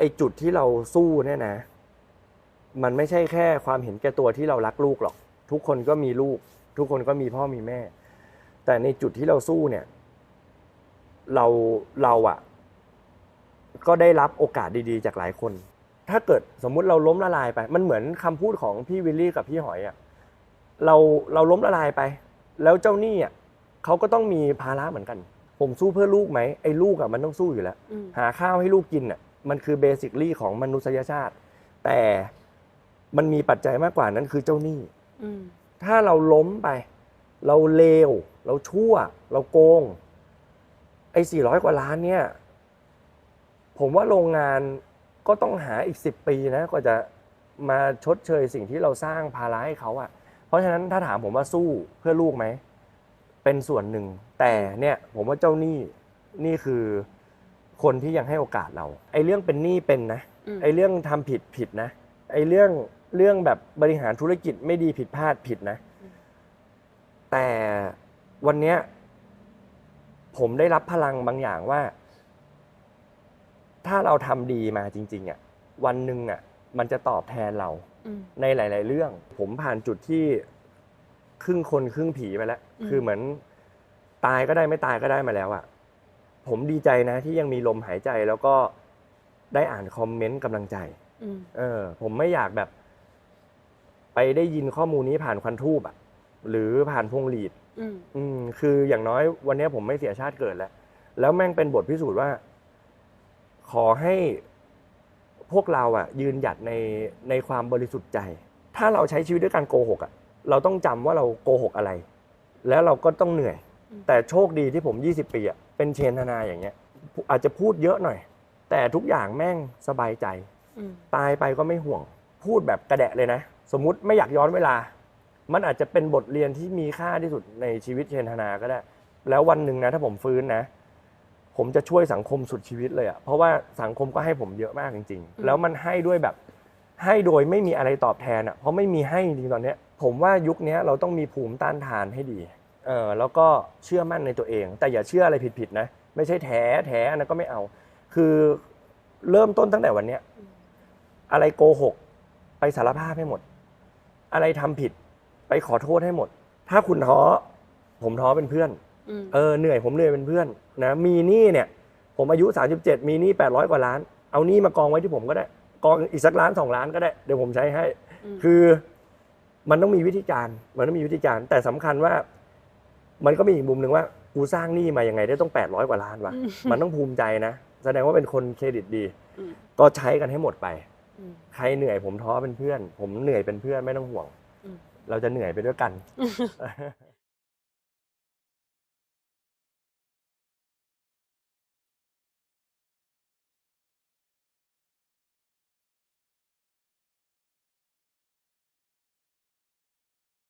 ไอ้จุดที่เราสู้เนี่ยนะ มันไม่ใช่แค่ความเห็นแก่ตัวที่เรารักลูกหรอก ทุกคนก็มีลูก ทุกคนก็มีพ่อมีแม่ แต่ในจุดที่เราสู้เนี่ย เราเราอะก็ได้รับโอกาสดีๆ จากหลายคน ถ้าเกิดสมมุติเราล้มละลายไป มันเหมือนคำพูดของพี่วิลลี่กับพี่หอยอะเราเราล้มละลายไป แล้วเจ้าหนี้อะเขาก็ต้องมีภาระเหมือนกัน ผมสู้เพื่อลูกไหมไอ้ลูกอะมันต้องสู้อยู่แล้วอืมหาข้าวให้ลูกกินอะ มันคือเบสิคลี่ของมนุษยชาติ แต่มันมีปัจจัยมากกว่านั้นคือเจ้าหนี้อืมถ้าเราล้มไป เราเลว เราชั่ว เราโกง ไอ้สี่ร้อยกว่าล้านเนี่ย ผมว่าโรงงานก็ต้องหาอีกสิบปีนะกว่าจะมาชดเชยสิ่งที่เราสร้างภาระให้เขาอะเพราะฉะนั้นถ้าถามผมว่าสู้เพื่อลูกไหม เป็นส่วนหนึ่ง แต่เนี่ย ผมว่าเจ้าหนี้นี่คือ คนที่ยังให้โอกาสเรา ไอ้เรื่องเป็นหนี้เป็นนะอืมไอ้เรื่องทำผิดผิดนะ ไอ้เรื่องเรื่องแบบบริหารธุรกิจไม่ดีผิดพลาดผิดนะ แต่วันเนี้ยผมได้รับพลังบางอย่างว่า ถ้าเราทำดีมาจริง ๆอะวันหนึ่งอะ มันจะตอบแทนเราอืมในหลาย ๆ เรื่อง ผมผ่านจุดที่ครึ่งคนครึ่งผีไปแล้วอืมคือเหมือนตายก็ได้ไม่ตายก็ได้มาแล้วอะ ผมดีใจนะที่ยังมีลมหายใจแล้วก็ได้อ่านคอมเมนต์กำลังใจ อืม เออ ผมไม่อยากแบบ ไปได้ยินข้อมูลนี้ผ่านควันทูบอะหรือผ่านพวงหลีด อืม อืมคืออย่างน้อยวันนี้ผมไม่เสียชาติเกิดแล้ว แล้วแม่งเป็นบทพิสูจน์ว่า ขอให้พวกเราอะยืนหยัดในในความบริสุทธิ์ใจ ถ้าเราใช้ชีวิตด้วยการโกหกอะเราต้องจำว่าเราโกหกอะไร แล้วเราก็ต้องเหนื่อย อืม แต่โชคดีที่ผม 20 ปีอะ เป็นเชนธนาอย่างเงี้ย อาจจะพูดเยอะหน่อย แต่ทุกอย่างแม่งสบายใจ อืมตายไปก็ไม่ห่วง พูดแบบกระแดะเลยนะ สมมุติไม่อยากย้อนเวลา มันอาจจะเป็นบทเรียนที่มีค่าที่สุดในชีวิตเชนธนาก็ได้ แล้ววันหนึ่งนะถ้าผมฟื้นนะ ผมจะช่วยสังคมสุดชีวิตเลยอะเพราะว่าสังคมก็ให้ผมเยอะมากจริง ๆ แล้วมันให้ด้วยแบบให้โดยไม่มีอะไรตอบแทนอะเพราะไม่มีให้จริงๆตอนเนี้ย ผมว่ายุคเนี้ยเราต้องมีภูมิต้านทานให้ดี เออแล้วก็เชื่อมั่นในตัวเอง แต่อย่าเชื่ออะไรผิดๆนะ ไม่ใช่แถแถอันนั้นก็ไม่เอา คือเริ่มต้นตั้งแต่วันเนี้ยอะไรโกหก ไปสารภาพให้หมด อะไรทำผิด ไปขอโทษให้หมด ถ้าคุณท้อผมท้อเป็นเพื่อนอืมเออเหนื่อยผมเหนื่อยเป็นเพื่อนนะมีหนี้เนี่ย ผมอายุ 37 มีหนี้800 กว่าล้าน เอาหนี้มากองไว้ที่ผมก็ได้ กองอีกสักล้านสองล้านก็ได้เดี๋ยวผมใช้ให้มคือมันต้องมีวิธีการ มันต้องมีวิธีการ แต่สำคัญว่า มันก็มีอีกมุมหนึ่งว่ากูสร้างหนี้มายังไงได้ต้อง 800 กว่าล้านวะมันต้องภูมิใจนะ แสดงว่าเป็นคนเครดิตดีอืมก็ใช้กันให้หมดไปอืมใครเหนื่อยผมท้อเป็นเพื่อน ผมเหนื่อยเป็นเพื่อนไม่ต้องห่วงอืมเราจะเหนื่อยไปด้วยกัน